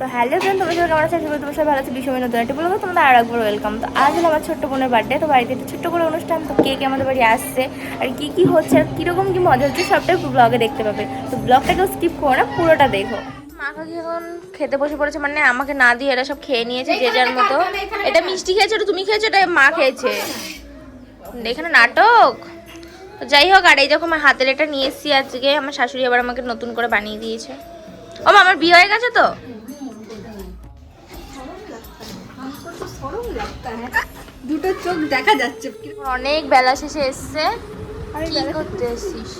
তো hello friend তোমার সবাই কেমন আছে? আশা করি তোমার সবাই ভালো আছে। বিষয় নতুন একটি বলব তোমাদের আর একবার ওয়েলকাম তো আজ হলো আমার ছোট্ট বোনের বার্থডে তো বাড়িতে একটা ছোট্ট করে অনুষ্ঠান। তো কে কে আমাদের বাড়ি আসছে আর কি কি হচ্ছে আর কীরকম কী মজা হচ্ছে সবটাই ব্লগে দেখতে পাবে। তো ব্লগটাকেও স্কিপ করো না, পুরোটা দেখো। মা কাকি এখন খেতে বসে পড়েছে? মানে আমাকে না দিয়ে এরা সব খেয়ে নিয়েছে যে যার মতো। এটা মিষ্টি খেয়েছে এটা তুমি খেয়েছো? এটা মা খেয়েছে। এখানে নাটক। যাই হোক, আর এই দেখো আমার হাতের এটা নিয়ে এসেছি আজকে। আমার শাশুড়ি আবার আমাকে নতুন করে বানিয়ে দিয়েছে। ও আমার বিয়ে হয়ে গেছে তো? দুটো চোখ দেখা যাচ্ছে। অনেক বেলা শেষে এসছে। কি করতে এসছিস?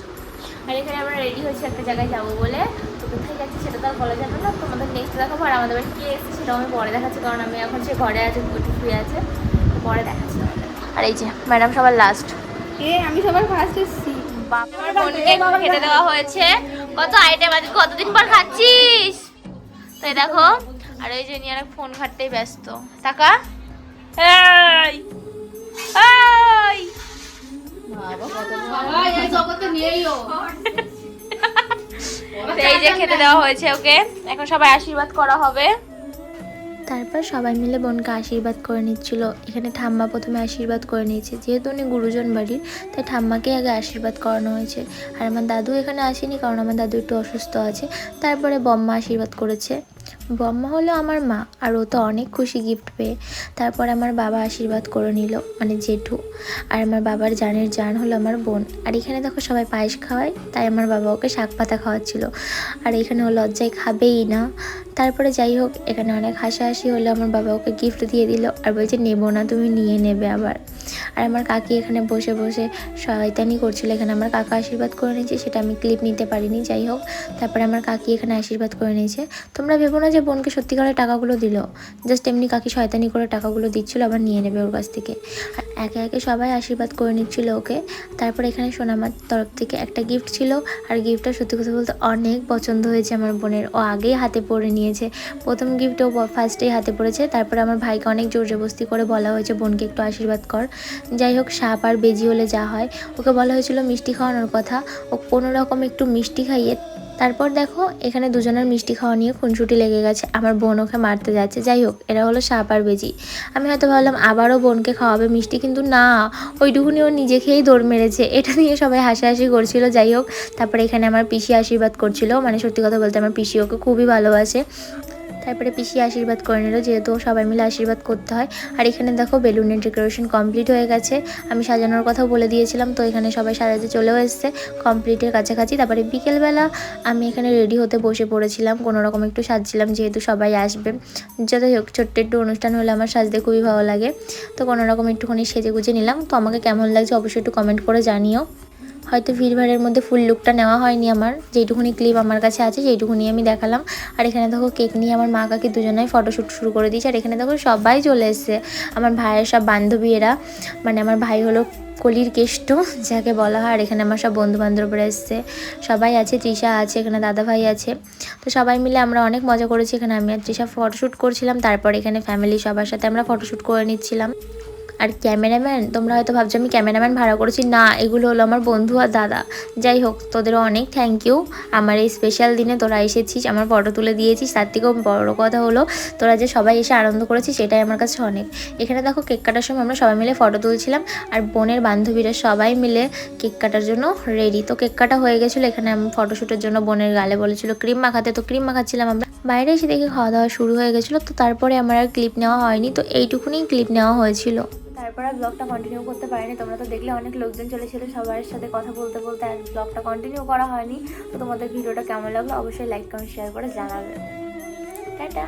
আর এখানে আমরা রেডি হয়েছি একটা জায়গায় যাব বলে। তো কোথায় যাচ্ছি সেটা তো আর বলা যাবে না। তোমাদের নেক্সট দেখাবো। আর আমাদের বাড়ি কে এসেছে সেটাও আমি পরে দেখাচ্ছি। কারণ আমি এখন সে ঘরে আছে একটু শুয়ে আছে। পরে দেখাচ্ছি আর এই যে ম্যাডাম সবার লাস্ট এ আমি সবার ফার্স্ট এসেছি। বাবার বোনকে খেতে দেওয়া হয়েছে। কত আইটেম আছে কতদিন পর খাচ্ছিস? তো এই দেখো আর ওই যে নিয়ে ফোন ঘাটতেই ব্যস্ত। টাকা যে খেতে দেওয়া হয়েছে, ওকে? এখন সবাই আশীর্বাদ করা হবে। তারপর সবাই মিলে বোনকে আশীর্বাদ করে নিচ্ছিল। এখানে ঠাম্মা প্রথমে আশীর্বাদ করে নিয়েছে। যেহেতু উনি গুরুজন বাড়ির, তাই ঠাম্মাকে আগে আশীর্বাদ করানো হয়েছে। আর আমার দাদু এখানে আসেনি কারণ আমার দাদু একটু অসুস্থ আছে। তারপরে বম্মা আশীর্বাদ করেছে। বম্মা হলো আমার মা, আর ও তো অনেক খুশি গিফট পেয়ে। তারপর আমার বাবা আশীর্বাদ করে নিল মানে জেঠু। আর আমার বাবার জানের জান হলো আমার বোন। আর এখানে দেখো সবাই পায়েস খাওয়ায়, তাই আমার বাবা ওকে শাক পাতা খাওয়াচ্ছিল। আর এখানে ও লজ্জায় খাবেই না। তারপরে যাই হোক, এখানে অনেক হাসাহাসি হলো, আমার বাবা ওকে গিফট দিয়ে দিল। আর বলছে, নেব না, তুমি নিয়ে নেবে আবার। আর আমার কাকি এখানে বসে বসে শয়তানি করছিল। এখানে আমার কাকা আশীর্বাদ করে নিয়েছে, সেটা আমি ক্লিপ নিতে পারিনি, যাই হোক। তারপরে আমার কাকি এখানে আশীর্বাদ করে নিয়েছে। তোমরা ভেবো না যে বোনকে সত্যিকারের টাকাগুলো দিল। জাস্ট এমনি কাকি শয়তানি করে টাকাগুলো দিচ্ছিল, আবার নিয়ে নেবে ওর কাছ থেকে। আর একে একে সবাই আশীর্বাদ করে নিচ্ছিল ওকে। তারপরে এখানে সোনামার তরফ থেকে একটা গিফট ছিল। আর গিফটটা সত্যি কথা বলতে অনেক পছন্দ হয়েছে আমার বোনের। ও আগেই হাতে পরে নিয়েছে। প্রথম গিফট ও ফার্স্টেই হাতে পড়েছে। তারপরে আমার ভাইকে অনেক জোর জবস্তি করে বলা হয়েছে, বোনকে একটু আশীর্বাদ কর। যাই হোক, সাপ আর বেজি হলে যা হয়। ওকে বলা হয়েছিল মিষ্টি খাওয়ানোর কথা। ও কোনো রকম একটু মিষ্টি খাইয়ে, তারপর দেখো, এখানে দুজনের মিষ্টি খাওয়া নিয়ে খুনসুটি লেগে গেছে। আমার বোন ওকে মারতে যাচ্ছে। যাই হোক, এরা হলো সাপ আর বেজি। আমি হয়তো ভাবলাম, আবারও বোনকে খাওয়াবে মিষ্টি, কিন্তু না। ওইটুকুনি ও নিজে খেয়েই দৌড় মেরেছে। এটা নিয়ে সবাই হাসাহাসি করছিল। যাই হোক, তারপরে এখানে আমার পিসি আশীর্বাদ করছিল। মানে সত্যি কথা বলতে, আমার পিসি ওকে খুবই ভালোবাসে। তারপরে পিসি আশীর্বাদ করে নিল, যেহেতু সবাই মিলে আশীর্বাদ করতে হয়। আর এখানে দেখো বেলুনের ডেকোরেশন কমপ্লিট হয়ে গেছে। আমি সাজানোর কথা বলে দিয়েছিলাম, তো এখানে সবাই সাজাতে চলেও এসছে কমপ্লিটের কাছাকাছি। তারপরে বিকেলবেলা আমি এখানে রেডি হতে বসে পড়েছিলাম, কোনো রকম একটু সাজছিলাম, যেহেতু সবাই আসবে। যাই হোক, ছোট্ট একটু অনুষ্ঠান হলে আমার সাজতে খুবই ভালো লাগে। তো কোনো রকম একটুখানি সেজে গুজে নিলাম। তো আমাকে কেমন লাগছে অবশ্যই একটু কমেন্ট করে জানিও। হয়তো ভিড়ভাড়ের মধ্যে ফুল লুকটা নেওয়া হয়নি আমার। যেইটুকুনি ক্লিপ আমার কাছে আছে, সেইটুকুনি আমি দেখালাম। আর এখানে দেখো কেক নিয়ে আমার মা কাকি দুজনাই ফটোশ্যুট শুরু করে দিয়েছে। আর এখানে দেখো সবাই চলে এসছে। আমার ভাইয়ের সব বান্ধবী এরা মানে আমার ভাই হলো কলির কেষ্ট, যাকে বলা হয়। আর এখানে আমার সব বন্ধু বান্ধবরা এসছে। সবাই আছে, তৃষা আছে, এখানে দাদা ভাই আছে। তো সবাই মিলে আমরা অনেক মজা করেছি এখানে। আমি আর তৃষা ফটোশ্যুট করছিলাম, তারপর এখানে ফ্যামিলি সবার সাথে আমরা ফটোশ্যুট করে নিচ্ছিলাম। আর ক্যামেরাম্যান, তোমরা হয়তো ভাবছ আমি ক্যামেরাম্যান ভাড়া করেছি। না, এগুলো হলো আমার বন্ধু আর দাদা। যাই হোক তোদেরও অনেক থ্যাংক ইউ আমার এই স্পেশাল দিনে তোরা এসেছিস, আমার ফটো তুলে দিয়েছিস। তার থেকেও বড়ো কথা হলো, তোরা যে সবাই এসে আনন্দ করেছিস, সেটাই আমার কাছে অনেক। এখানে দেখো কেক কাটার সময় আমরা সবাই মিলে ফটো তুলছিলাম, আর বোনের বান্ধবীরা সবাই মিলে কেক কাটার জন্য রেডি তো কেক কাটা হয়ে গেছিল, এখানে আমি ফটোশ্যুটের জন্য বোনের গালে বলেছিল, ক্রিম মাখাতে, তো ক্রিম মাখাচ্ছিলাম আমরা। বাইরে এসে দেখি খাওয়া দাওয়া শুরু হয়ে গেছিল, তো তারপরে আমার আর ক্লিপ নেওয়া হয়নি, তো এইটুকুনি ক্লিপ নেওয়া হয়েছিল। তারপর ব্লগটা কন্টিনিউ করতে পারিনি। তোমরা তো দেখলে অনেক লোকজন চলেছিল সবার সাথে কথা বলতে বলতে আর ব্লগটা কন্টিনিউ করা হয়নি। তো তোমাদের ভিডিওটা কেমন লাগল অবশ্যই লাইক কমেন্ট শেয়ার করে জানাবে। টাটা।